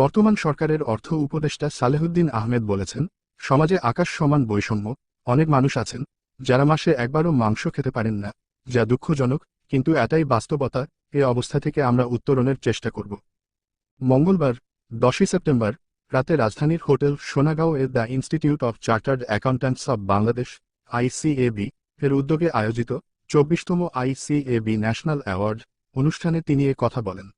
বর্তমান সরকারের অর্থ উপদেষ্টা সালেহুদ্দিন আহমেদ বলেছেন, সমাজে আকাশ সমান বৈষম্য, অনেক মানুষ আছেন, যারা মাসে একবারও মাংস খেতে পারেন না, যা দুঃখজনক, কিন্তু এটাই বাস্তবতা, এ অবস্থা থেকে আমরা উত্তরণের চেষ্টা করব। মঙ্গলবার, দশই সেপ্টেম্বর, রাতে রাজধানীর হোটেল সোনাগাঁও এর the institute of chartered accountants of Bangladesh ICAB এর উদ্যোগে আয়োজিত চব্বিশতম আইসিএবি ন্যাশনাল অ্যাওয়ার্ড অনুষ্ঠানে তিনি এ কথা বলেন।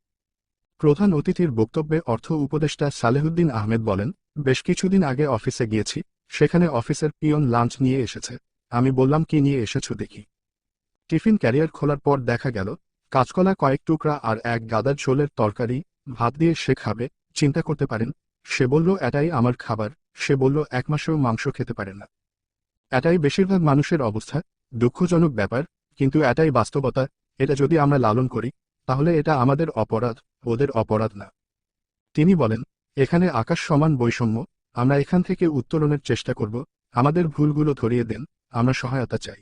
প্রধান অতিথির বক্তব্যে অর্থ উপদেষ্টা সালেহুদ্দিন আহমেদ বলেন, বেশ কিছুদিন আগে অফিসে গিয়েছি, সেখানে অফিসের পিয়ন লাঞ্চ নিয়ে এসেছে। আমি বললাম, কি নিয়ে এসেছ দেখি? টিফিন ক্যারিয়ার খোলার পর দেখা গেল, কাঁচকলা কয়েক টুকরা আর এক গাদার ঝোলের তরকারি, ভাত দিয়ে সে খাবে, চিন্তা করতে পারেন। সে বলল, এটাই আমার খাবার। সে বলল, এক মাসেও মাংস খেতে পারে না। এটাই বেশিরভাগ মানুষের অবস্থা, দুঃখজনক ব্যাপার, কিন্তু এটাই বাস্তবতা। এটা যদি আমরা লালন করি তাহলে এটা আমাদের অপরাধ, ওদের অপরাধ না। তিনি বলেন, এখানে আকাশ সমান বৈষম্য, আমরা এখান থেকে উত্তোলনের চেষ্টা করব, আমাদের ভুলগুলো ধরিয়ে দেন, আমরা সহায়তা চাই।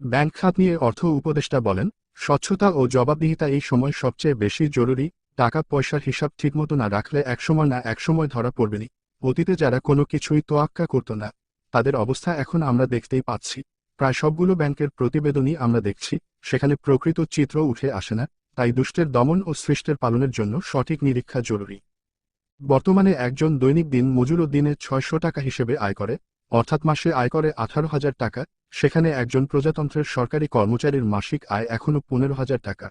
ব্যাংক খাত নিয়ে অর্থ উপদেষ্টা বলেন, স্বচ্ছতা ও জবাবদিহিতা এই সময় সবচেয়ে বেশি জরুরি, টাকা পয়সার হিসাব ঠিকমতো না রাখলে একসময় না একসময় ধরা পড়বেনি অতীতে যারা কোনো কিছুই তোয়াক্কা করত না, তাদের অবস্থা এখন আমরা দেখতেই পাচ্ছি। প্রায় সবগুলো ব্যাংকের প্রতিবেদনই আমরা দেখছি, সেখানে প্রকৃত চিত্র উঠে আসে না। তাই দুষ্টের দমন ও সৃষ্টের পালনের জন্য সঠিক নিরীক্ষা জরুরি। বর্তমানে একজন দৈনিক দিন মজুরও দিনে ছয়শো টাকা হিসেবে আয় করে, অর্থাৎ মাসে আয় করে আঠারো হাজার টাকা, সেখানে একজন প্রজাতন্ত্রের সরকারি কর্মচারীর মাসিক আয় এখনও পনেরো হাজার টাকা।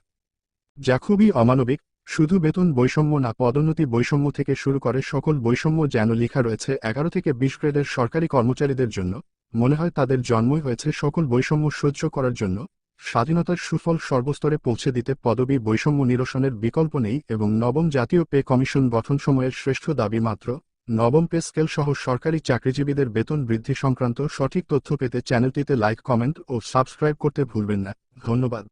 যা খুবই অমানবিক, শুধু বেতন বৈষম্য না, পদোন্নতি বৈষম্য থেকে শুরু করে সকল বৈষম্য যেন লেখা রয়েছে এগারো থেকে বিশ গ্রেডের সরকারি কর্মচারীদের জন্য, মনে হয় তাদের জন্মই হয়েছে সকল বৈষম্য সহ্য করার জন্য স্বাধীনতার সুফল সর্বস্তরে পৌঁছে দিতে পদবী বৈষম্য নিরসনের বিকল্প নেই এবং নবম জাতীয় পে কমিশন গঠন সময়ের শ্রেষ্ঠ দাবি মাত্র। নবম পে স্কেল সহ সরকারি চাকরিজীবীদের বেতন বৃদ্ধি সংক্রান্ত সঠিক তথ্য পেতে চ্যানেলটিতে লাইক, কমেন্ট ও সাবস্ক্রাইব করতে ভুলবেন না। ধন্যবাদ।